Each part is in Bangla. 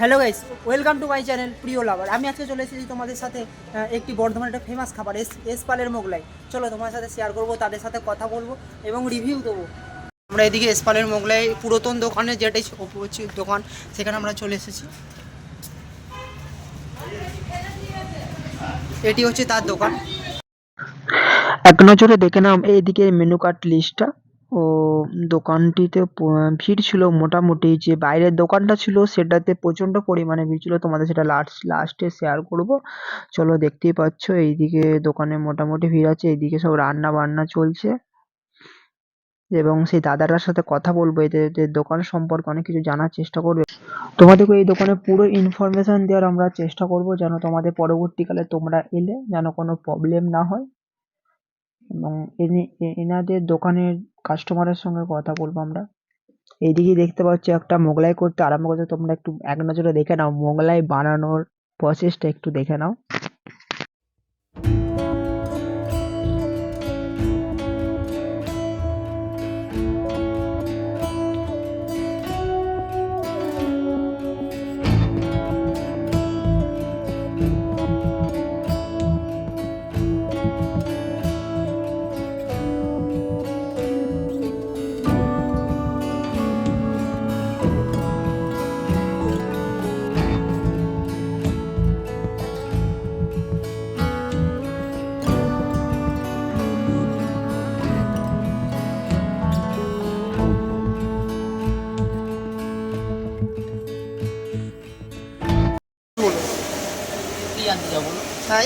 Hello guys welcome to my channel প্রিয় লাভার আমি আজকে চলে এসেছি তোমাদের সাথে একটি বর্ধমানের একটা ফেমাস খাবার, এস এস পালের মোগলাই। চলো তোমার সাথে শেয়ার করব, তাদের সাথে কথা বলব এবং রিভিউ দেবো। আমরা এদিকে এসপালের মোগলাই, পুরাতন দোকানে যেটাই দোকান, সেখানে আমরা চলে এসেছি। এটি হচ্ছে তার দোকান। এক নজরে দেখে নাম এইদিকে মেনু কার্ড লিস্টটা ও, দোকানটিতে ভিড় ছিল মোটামুটি যে বাইরের দোকানটা ছিল সেটাতে প্রচণ্ড পরিমাণে ভিড় ছিল। তোমাদের সেটা লাস্ট লাস্টে শেয়ার করব। চলো দেখতেই পাচ্ছ এইদিকে দোকানে মোটামুটি ভিড় আছে, এইদিকে সব রান্না বান্না চলছে। এবং সেই দাদাটার সাথে কথা বলব, এদের দোকান সম্পর্কে অনেক কিছু জানার চেষ্টা করবে। তোমাদেরকে এই দোকানে পুরো ইনফরমেশন দেওয়ার আমরা চেষ্টা করব, যেন তোমাদের পরবর্তীকালে তোমরা এলে যেন কোনো প্রবলেম না হয়। এবং এনি- এ- এনাদের দোকানের কাস্টমার -এর সঙ্গে কথা বলব আমরা। এইদিকে দেখতে পাচ্ছি একটা মোগলাই করতে আরম্ভ করতে তোমরা একটু এক নজরে দেখে নাও। মোগলাই বানানোর প্রসেস -টা একটু দেখে নাও।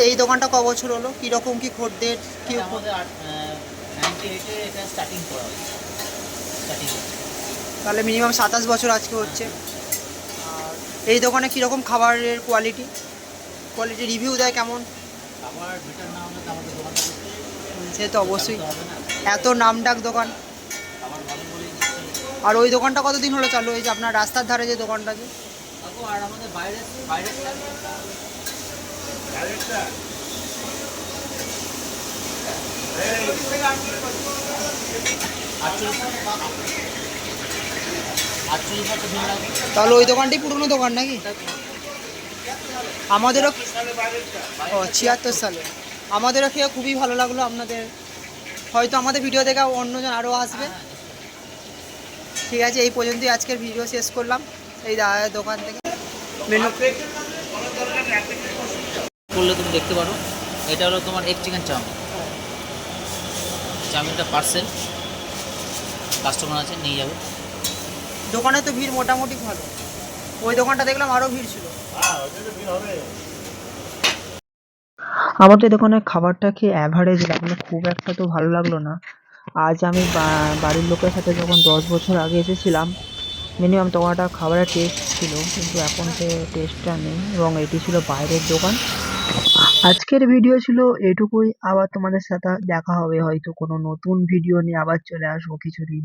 এই দোকানটা ক বছর হলো? কীরকম কি খদ্দের? কি তাহলে মিনিমাম সাতাশ বছর আজকে হচ্ছে। আর এই দোকানে কীরকম খাবারের কোয়ালিটি কোয়ালিটি রিভিউ দেয় কেমন? সে তো অবশ্যই। এত দোকান। ভালো বলেই নিশ্চয়ই আর ওই দোকানটা কতদিন হলো চালু? হয়েছে আপনার রাস্তার ধারে যে দোকানটা আছে তাহলে ওই দোকানটাই পুরনো দোকান নাকি? আমাদেরও ও, ছিয়াত্তর সালে। আমাদেরও খেয়ে খুবই ভালো লাগল আপনাদের। হয়তো আমাদের ভিডিও দেখে অন্যজন আরও আসবে। ঠিক আছে, এই পর্যন্তই আজকের ভিডিও শেষ করলাম। এই দোকান থেকে মেনু করলে তুমি দেখতে পারো। এটা হলো তোমার এক চিকেন চাউমিন। চাউমিনটা পার্সেল কাস্টমার আছে নিয়ে যাবে। দোকানে তো ভিড় মোটামুটি ভালো। ওই দোকানটা দেখলাম আরও ভিড় ছিল। আমার তো দোকানে খাবারটা খেয়ে অ্যাভারেজ লাগল খুব একটা তো ভালো লাগল না। আজ আমি বাড়ির লোকের সাথে যখন দশ বছর আগে এসেছিলাম মিনিমাম তোমারটা খাবারের টেস্ট ছিল কিন্তু এখন সে টেস্টটা নেই এবং এটি ছিল বাইরের দোকান। আজকের ভিডিও ছিল এটুকুই। আবার তোমাদের সাথে দেখা হবে হয়তো কোনো নতুন ভিডিও নিয়ে আবার চলে আসব কিছুদিন।